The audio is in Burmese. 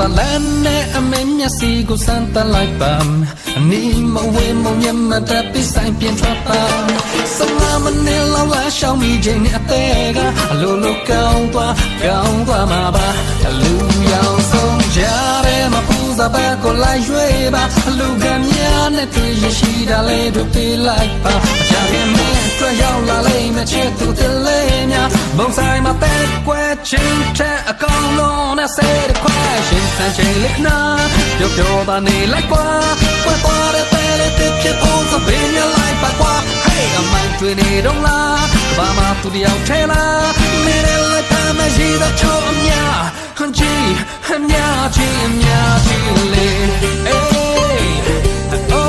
သာလန်းနဲ့အမေမျက်စိကိုစမ်းသပ်လိုက်ပါအနီးမဝေးမမြတ်မတပစ္စင်ပြင်ထွက်ပါစလာမနေလောက်လာရှောင်းမိခြင်းနဲ့အသေးကအလိုလိုကောင်းသွားကောင်းသွားမှာပါအလူရောက်ဆုံးကြရဲမပူဇာဘကိုလိုက်ရွေးပါအလူကများနဲ့တွေ့ရရှိတာလေးတို့ပြေးလိုက်ပါအကြရင်မင်းအတွက်ရောက်လာလိမ့်မယ်ချစ်သူတလေးများဘုံဆိုင်မှာတဲ့ကွယ်ချင်းတဲ့အကောင်လုံးနဲ့ဆဲတဲ့ ခွဲရှင်ဆန်းချိန်လက်နာပျော်ပျော်ပါနေလိုက်ကွာကွယ်ပေါ်တဲ့တဲ့တဲ့ဖြစ်ဖို့သဘင်းရလိုက်ပါကွာ Hey အမိုင်းတွေ့နေတော့လားဘာမှသူတယောက်ထဲလားမင်းလည်း